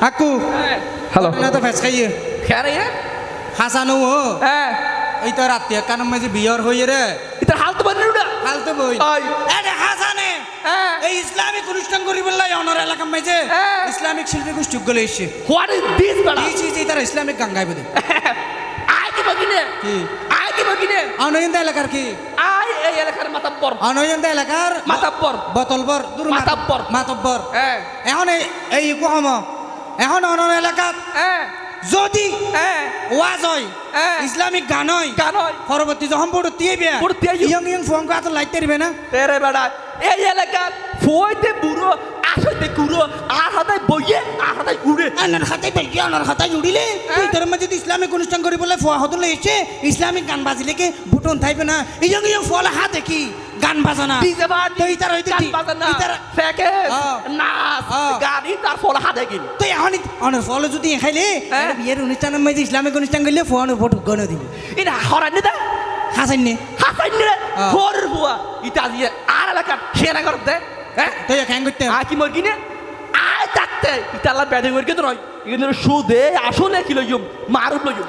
আকু hello না তো face খাইয়ে খেয়ারে হাসানো ও হ্যাঁ এই তো রাত্রি কান মাঝে বিয়র হইয়ে রে এটা হাল তো বানি না ফালতু বই আই। এরে হাসানে হ্যাঁ এই ইসলামিক অনুষ্ঠান করি বললাই অনর এলাকা হ্যাঁ। ইসলামিক শিল্পী গোষ্ঠী গলে এসে হোয়াট ইজ দিস বাড়া এই চিজ তারা ইসলামিক গান গাইবে দে আয় কি বাগিনে কি আয় কি বাগিনে অনয়ন্ত এলাকার কি আয় এই এলাকার মাতাব্বর অনয়ন্ত এলাকার মাতাব্বর বতলবর দূর মাতাব্বর। মাতব্বর এখন এই এই কম এখন অনর এলাকাত যদি ওয়াজ হয়। ইসলামিক গান হয় গান হয়। পরবর্তী যখন দিয়ে বিয়া আইও। ইয়ং ইয়ং ফোন করে তো লাইট তেরবে না? তেরে বেড়া। এই এলাকার ফইতে বুড়ো আসতে কুড়ো আর হাতায় বইয়ে আর হাতায় উড়ে। আনার হাতে বেলকি আনার হাতে জুড়িলে তুই তোর মাঝে যদি ইসলামিক অনুষ্ঠান করি বলে ফোয়া হতলে এসে ইসলামিক গান বাজিলে কি? বুটন থাকবে না। ইয়ং ইয়ং ফল হাতে কি গান বাজানা। ডিজে বাজ তো ইতার হইতে গান বাজানা। ইতার ফেকেস হ্যাঁ। নাচ। গাড়ি তার ফল হাতে গিন তো এখন অনার ফল যদি খাইলে হ্যাঁ। বিয়ের অনুষ্ঠানের মাঝে ইসলামিক অনুষ্ঠান করলে ফোন ফটো গনে দিবি। এটা হরানি দা। হাসান নে। হাসাই রে। হ্যাঁ। ফোর হুয়া। ইটা দিয়ে আর এলাকার সেনা করতে হ্যাঁ তো হ্যাং করতে। আয় কি মর্গিনে আয় থাকতে আল্লাহ ব্যাটিং করকে তো নয়। এখানে সুদে আসলে কি লইম? মারুপ লইম।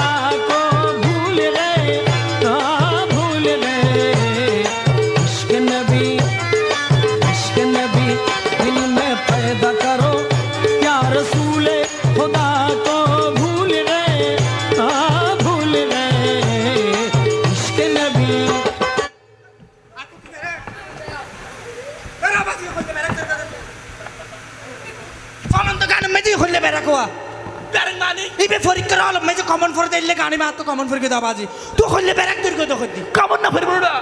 মানি ইবে পরীক্ষা হল মেজি কমন ফর দিলে গানি মা তো কমন ফর কে দাও বাজি। তুই হইলে বেরা তুই কই তো কই কমন না ফিরবো না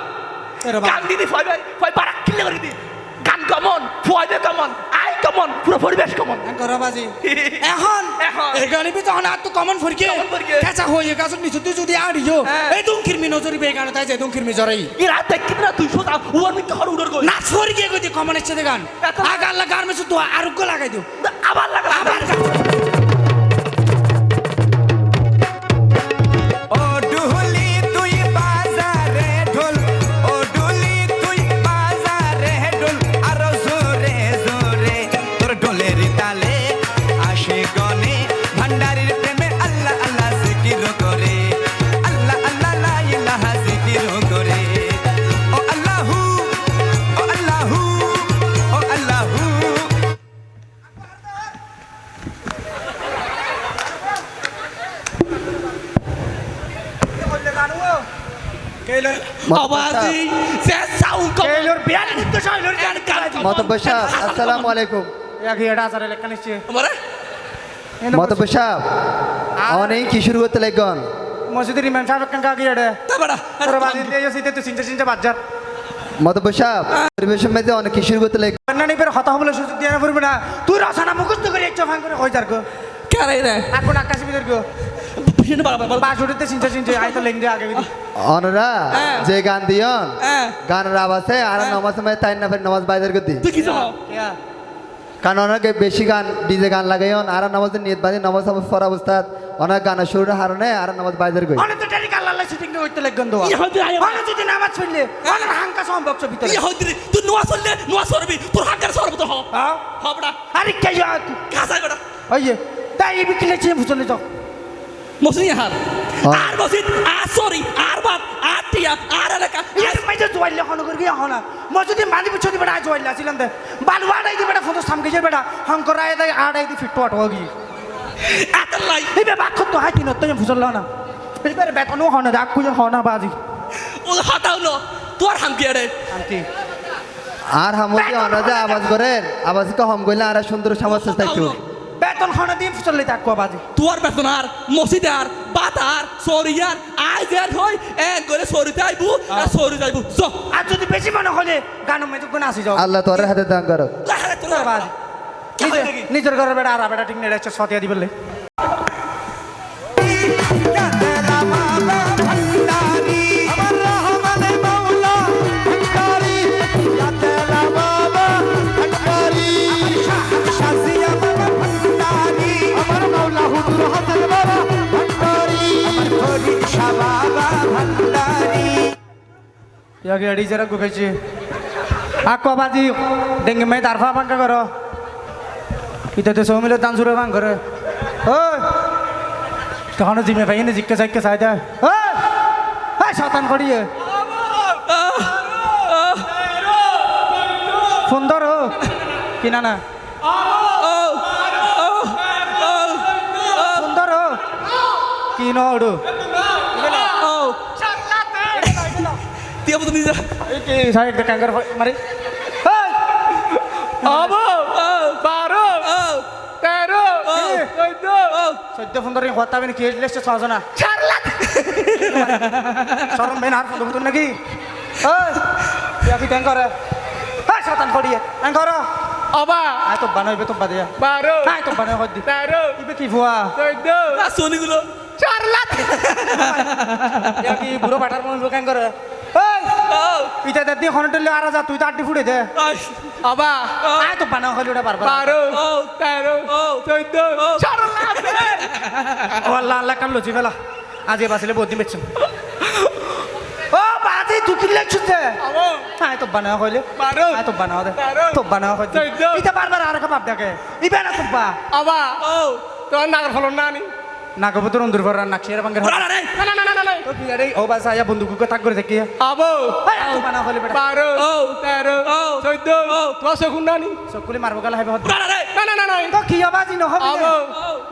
গান দিদি ফয় ভাই ফয় বারাক কিলে করে দি গান কমন ফয় দে কমন আই কমন পুরো পরিবেশ কমন। কর বাজি। এখন এখন। এই গানি বি তখন আর তো কমন? কেচা গাছ নিচে তুই যদি আড়িও। এই দুম কিরমি নজরি বে গান তাই যে দুম কিরমি জরাই ইরা দেখি না তুই সোজা উয়ার মিকে হর উড়র গই। নাচ ফর কে কই কমন এসে গান। মেসু তো আরোগ্য লাগাই দিও। আবার লাগা। আবার আবাজি সে সাউন্ড কমন কেলোর বিয়ার নিত্য শৈলর গান গান মতব্বর সাহেব আসসালামু আলাইকুম। এক এটা আসারে লেখা নিচ্ছে আমারে? মতব্বর সাহেব অনেক কি শুরু করতে লাগন মসজিদের ইমাম সাহেব কেন কাগি এডে? তা বড়া দিয়ে সিতে তুই চিন্তা চিন্তা বাজার মতব্বর সাহেব পরিবেশের মধ্যে অনেক কি শুরু করতে লাগ না নিবের কথা বলে সুযোগ দিয়ে না পড়বে না। তুই রসানা মুখস্থ করে একটা ফান করে কই যার গো। কারে রে? এখন আকাশ বিদের গো। পিছনে বাবা বাবা বাস উঠতে চিন্তা চিন্তা আই তো লেং দিয়ে আগে অনরা হ্যাঁ। যে গান দিয়ন হ্যাঁ। গানের আওয়াজে আর নামাজ সময় তাই না ফের নামাজ বাইদের গতি? তুই কি চাও কারণ অনেকে বেশি গান ডিজে গান লাগাইন আর নামাজ নিয়ত বাদি নামাজ নামাজ পড়া অবস্থাত অনেক গানের শুরুর হারণে আর নামাজ বাইদের গই অনেক তো টারি কাল্লা লাই শুটিং করতে লাগন হইতে আয়। অনেক যদি নামাজ পড়লে অনেক হাঙ্কা সম্ভব ভিতরে ই হইতে তুই নোয়া চললে নোয়া সরবি তোর হাকার সরব তো হ হ্যাঁ হবড়া আরে কে যা কাসাই বড়া ওই তাই বিকেলে চেয়ে ফুচলে যাও। মসজিদ হ্যাঁ। আর মসজিদ আর সরি আর বাপ আর টিয়া আর এলাকা ইয়ার মাইজে জোয়াইলে হন করি গিয়া হনা মই যদি মানি বুঝছি বেটা জোয়াইলে ছিলাম দে বালওয়াড়াই দি বেটা ফটো সামকে যে বেটা হংকর আয় দাই আড়াই দি ফিট আট হগি এত লাই এই বে বাক তো হাই কিনো তুই ফুচল না এই বেরে বেতনও হনা দাক কুজন হনা বাজি ও হটাও নো তোর হাম কি রে আন্টি আর হামদি অনরা যে আওয়াজ করেন আওয়াজ কে হম কইলে আর সুন্দর সমাজ থাকতো বেতন খানা দিয়ে চললে তাক কো বাজি। তোর বেতন আর মসজিদ আর বাতার সরিয়ার আই জের হই এ করে সরি যাইবু আর সরি যাইবু চ। আর যদি বেশি মনে হলে গান তো কোন আসি যাও। আল্লাহ তোর হাতে দান করো। নিজের নিজের ঘরের বেটা আর বেটা ঠিক নেড়ে সতিয়া দিবলে ইয়াকে এডি যারা গুকাইছে আক বাজি ডেঙ্গে মাই তারফা পাঙ্কা করো ইতাতে সব মিলে দান সুরে ভাঙ করে ওই তখন জিমে পাই না জিজ্ঞাসা জিজ্ঞাসা চাই দে ওই ওই শতান করিয়ে ফোন ধরো কিনা না ফোন ধরো কি নড়ু Tiap betul bisa. দে কাঙ্গার মারি ওই আবো বারো Oh, তেরো oh, চোদ্দ oh. সদ্য ফোন ধরে কথা বেন কি লেসছে ছজনা সরম বেন আর ফোন ধরতুন নাকি ওই তুই কি ট্যাঙ্ক করে হ্যাঁ শতান করিয়ে ট্যাঙ্ক করো অবা আয় তো বানাইবে তো বাদিয়া বারো আয় তো বানাই হদ্দি তেরো ইবে কি ফুয়া চোদ্দ Ah, Sony gulo. চার লাখ কি বুড়ো বাটার মন লোক করে ইটা দাদি খনটলে আর যা তুই তো আড্ডি ফুড়ে দে. অবা আয় তো বানা হলি ওটা পারবা বারো তেরো. চোদ্দ ও আল্লাহ আল্লাহ কাম লজি ফেলা আজ বাসিলে বহুত দিন বেচছম ও বাজি তুই কি লেখছিস দে আবো আয় তো বানা হইলে বারো আয় তো বানা দে। তো বানা চৌদ্দ ইটা বারবার আর কাপ ডাকে। ইবে না তুব্বা অবা Oh. তোর নাগর ফলন না নি? না কব অন্দর ভরা নাকশিয়ার বাঙ্গের না না না না না না। তো আরে ও বাস আয়া বন্দুক কো তাক করে দেখি আবো বানা হইলে বেটা। বারো Oh. তেরো Oh. চোদ্দ Oh. তোমার শকুন না নি। সকলে মারবো গালা হবে. না না না না। তো কি আবাজি ন হবে। আবো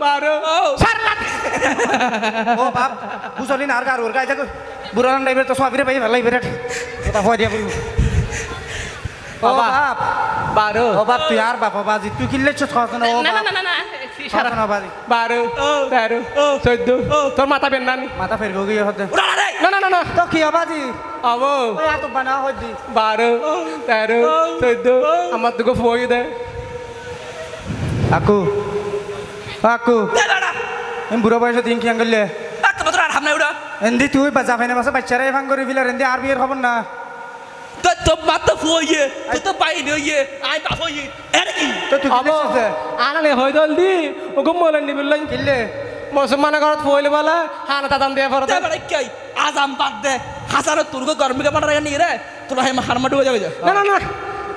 বারো Oh. চার ও বাপ বুঝলি না আর গার ওর গায় যাকো বুড়ান ড্রাইভার তো সবিরে পাই ভালাই বেটা এটা হয় দিয়া বলব ও। বাপ। বারো ও বাপ তুই আর বাপ বাজি। তুই কিনলে ও না না না না না বারো তেরো চোদ্দ তোর মাথা বেন নানি মাথা ফের গিয়ে হতে। না না না না। তো কি আবাজি আবো দি বারো তেরো চোদ্দ আমার তোকে ফই দে। আকু আকু Dah dah dah. এম বুড়ো বয়সে তিন কি আঙ্গলে. এন্দি তুই বাজা ফাইনে মাসে বাচ্চারা ভাঙ করে ফিলার এন্দি আর বিয়ের খবর না। Ni. তো আবো কিনলে আনালে হই দল দি নি বললাই মুসলমান ঘরত ফইলে বলা হানা দিয়ে ফরত. না না না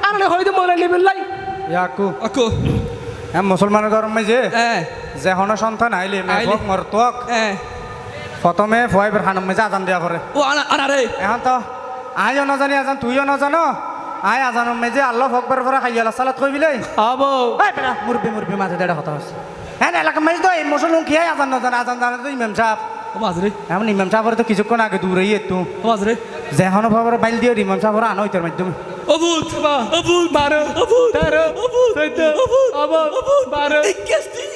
আনালে হই নি বললাই ইয়াকু. হ্যাঁ মুসলমানের গরম যে Eh. যে হন সন্তান আইলে মরতক. প্রথমে ফয়ের হানম মেজে আজান দেওয়া করে anak anak re. এখন তো আইও নজানি আজান তুইও নজানো আই আজান মেজে আল্লাহ ফকবার পরে খাইয়ালা সালাত কই বিলে আবো এই বেটা মুরবি মুরবি মাঝে দেড় কথা হচ্ছে হ্যাঁ এলাকা মাঝে তো এই মুসলমান কি আজান নজান আজান জানে তো ইমাম সাহেব mas re. এমন ইমাম সাহেবের তো কিছুক্ষণ আগে দূরে একটু Oh mas re. যেহন খবর বাইল দিয়ে ইমাম সাহেবের আনো ইতার মাধ্যমে Abut. Abut. বারো Abut. তেরো. চোদ্দ Abut. বারো Ikesti.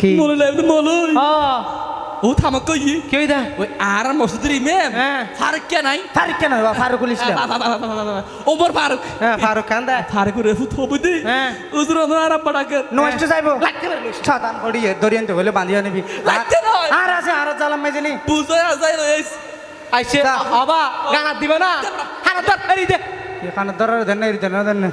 কি lem molo. হ্যাঁ Oh thamak ko yi. কি দা aran maksud imam. Eh. Farik kan ai. Faruk কেন হইবা ফারুকুল ইসলাম Umar Faruk. হ্যাঁ ফারুক খান দা foto budi. Eh. Uzur orang Arab pada kan. নষ্ট যাইব সাতান পড়িয়ে দরিয়ান তো বলে বাঁধিয়া নিবি লাগতে নয়। আর আছে আর জালাম মেজেনি Buzo ya saya loh. আইছে আবা গানা দিবা না হানা তোর এরি দে এখানে না দেন না দেন না